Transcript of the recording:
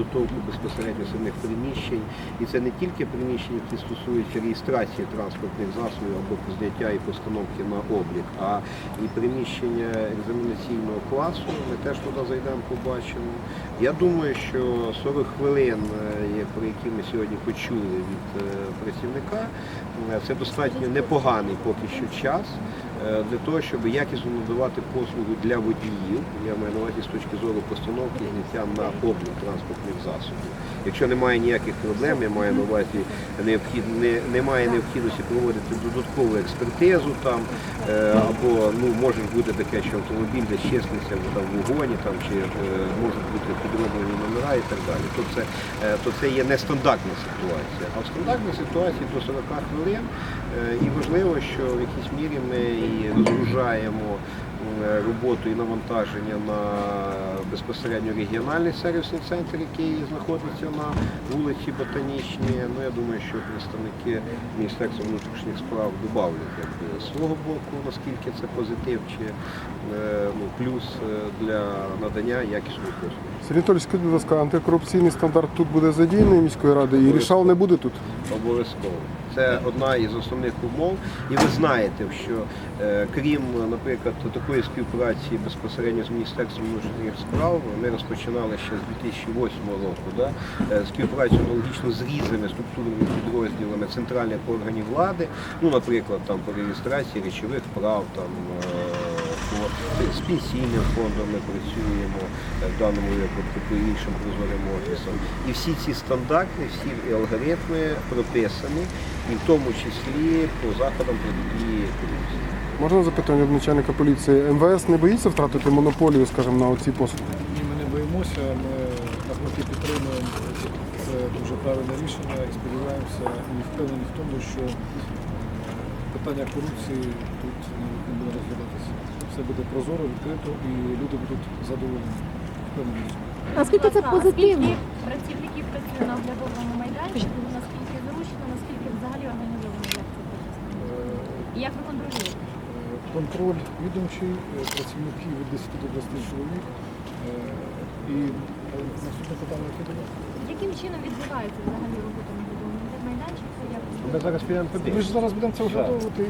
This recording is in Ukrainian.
підготовку безпосередньо самих приміщень. І це не тільки приміщення, які стосуються реєстрації транспортних засобів або зняття і постановки на облік, а і приміщення екзаменаційного класу. Ми теж туди зайдемо, побачимо. Я думаю, що 40 хвилин, е, про які ми сьогодні почули від е, працівника, е, це достатньо непоганий поки що час для того, щоб якісно надавати послугу для водіїв. Я маю на увазі з точки зору постановки зняття на облік транспортних засобів. Якщо немає ніяких проблем, я маю на увазі необхід, не, немає необхідності проводити додаткову експертизу там, е, або ну, може бути таке, що автомобіль десь числиться в вогоні, там, чи е, можуть бути підроблені номера і так далі. То це, е, то це є нестандартна ситуація. А в стандартній ситуації до 40 хвилин е, і важливо, що в якійсь мірі ми і розгружаємо роботу і навантаження на безпосередньо регіональний сервісний центр, який знаходиться на вулиці Ботанічній. Ну я думаю, що представники Міністерства внутрішніх справ додавлять якби, свого боку, наскільки це позитив чи е, ну, плюс е, для надання якісної послуги. Сергій Анатолійович, скажіть, будь ласка, антикорупційний стандарт тут буде задіяний міської ради і рішал не буде тут? Обов'язково. Це одна із основних умов. І ви знаєте, що е, крім, наприклад, такої співпраці безпосередньо з Міністерством внутрішніх справ, ми розпочинали ще з 2008 року да, е, співпрацю аналогічно з різними структурними підрозділами центральних органів влади, ну, наприклад, там по реєстрації речових прав, там е, з пенсійним фондом ми працюємо е, в даному випадку по іншим прозорим офісам. І всі ці стандарти, всі алгоритми прописані, і в тому числі по заходам протидії корупції. Можна запитання від начальника поліції? МВС не боїться втратити монополію, скажімо, на оці послуги? Ні, ми не боїмося, ми навпаки підтримуємо це дуже правильне рішення і сподіваємося і впевнені в тому, що е, питання корупції тут не. Все буде прозоро, відкрито і люди будуть задоволені. Впевнені. Наскільки це позитивно? Працівників працює на оглядовому майданчику, наскільки зручно, наскільки взагалі організовано, як це працює? Е, І як ви контролюєте? е, Контроль відомчий, е, працівників від 10 до 20 чоловік. Е, І наступне питання, яке було? Яким чином відбувається взагалі робота на оглядовому майданчику? Як Ми зараз підемо Ми ж зараз будемо це оглядовувати.